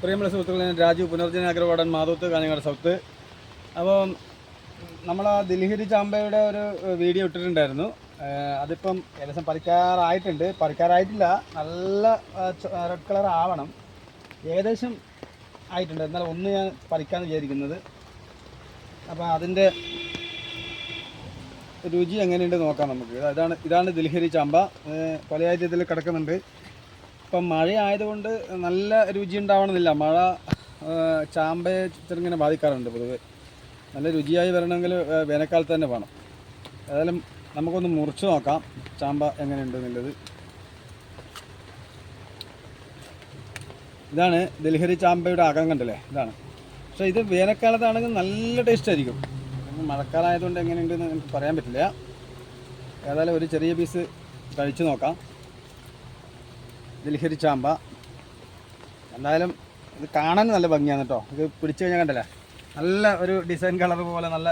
പ്രിയമുള്ള സുഹൃത്തുക്കളെ ഞാൻ രാജു പുനർജന അഗ്രവാടൻ മാധവത്ത് കാഞ്ഞങ്ങാട് സൗത്ത് അപ്പോൾ നമ്മൾ ആ ദിൽഹിരി ചാമ്പയുടെ ഒരു വീഡിയോ ഇട്ടിട്ടുണ്ടായിരുന്നു. അതിപ്പം ഏകദേശം പറിക്കാറായിട്ടുണ്ട് പറിക്കാറായിട്ടില്ല നല്ല റെഡ് കളർ ആവണം. ഏകദേശം ആയിട്ടുണ്ട്. എന്നാൽ ഒന്ന് ഞാൻ പറിക്കാൻ വിചാരിക്കുന്നത്. അപ്പോൾ അതിന്റെ രുചി എങ്ങനെയുണ്ട് നോക്കാം നമുക്ക്. ഇതാണ് ഇതാണ് ദിൽഹരി ചാമ്പ. പല ഇതിൽ കിടക്കുന്നുണ്ട്. ഇപ്പം മഴ ആയതുകൊണ്ട് നല്ല രുചി ഉണ്ടാവണമെന്നില്ല മഴ ചാമ്പയെ ചെറുങ്ങനെ ബാധിക്കാറുണ്ട് പൊതുവെ. നല്ല രുചിയായി വരണമെങ്കിൽ വേനൽക്കാലത്ത് തന്നെ വേണം. ഏതായാലും നമുക്കൊന്ന് മുറിച്ച് നോക്കാം ചാമ്പ എങ്ങനെയുണ്ട് എന്നുള്ളത് ഇതാണ് ഡൽഹരി ചാമ്പയുടെ അകം കണ്ടല്ലേ? ഇതാണ്. പക്ഷേ ഇത് വേനൽക്കാലത്താണെങ്കിൽ നല്ല ടേസ്റ്റ് ആയിരിക്കും. മഴക്കാലം ആയതുകൊണ്ട് എങ്ങനെയുണ്ടെന്ന് എനിക്ക് പറയാൻ പറ്റില്ല. ഏതായാലും ഒരു ചെറിയ പീസ് കഴിച്ചു നോക്കാം. ദിൽഹരി ചാമ്പ. എന്തായാലും ഇത് കാണാൻ നല്ല ഭംഗിയാണ് കേട്ടോ. ഇത് പിടിച്ചു കഴിഞ്ഞാൽ കണ്ടല്ലേ? നല്ല ഒരു ഡിസൈൻ കളർ പോലെ നല്ല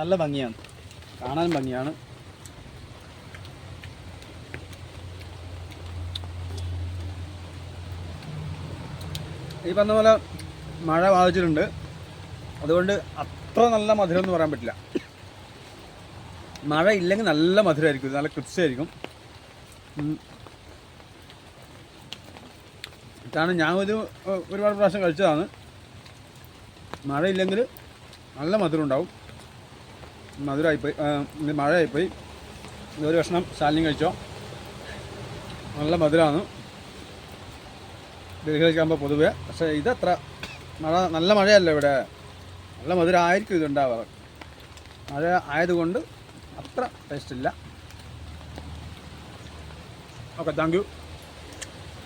നല്ല ഭംഗിയാണ്. കാണാൻ ഭംഗിയാണ്. ഈ പറഞ്ഞ പോലെ മഴ ബാധിച്ചിട്ടുണ്ട്. അതുകൊണ്ട് അത്ര നല്ല മധുരം എന്ന് പറയാൻ പറ്റില്ല. മഴ ഇല്ലെങ്കിൽ നല്ല മധുരമായിരിക്കും. നല്ല ക്രിപ്സായിരിക്കും ഇതാണ് ഞാൻ ഒരു ഒരുപാട് പ്രാവശ്യം കഴിച്ചതാണ്. മഴയില്ലെങ്കിൽ നല്ല മധുരം ഉണ്ടാവും മധുരമായിപ്പോയി മഴയായിപ്പോയി. ഒരു കഷ്ണം ശാലിനി കഴിച്ചോ? നല്ല മധുരമാണ് ഡൽഹി കഴിക്കാകുമ്പോൾ പൊതുവെ. പക്ഷേ ഇതത്ര മഴ നല്ല മഴയല്ല ഇവിടെ. നല്ല മധുരമായിരിക്കും ഇതുണ്ടാവാറ് മഴ ആയതുകൊണ്ട് അത്ര ടേസ്റ്റ് ഇല്ല. Okay thank you.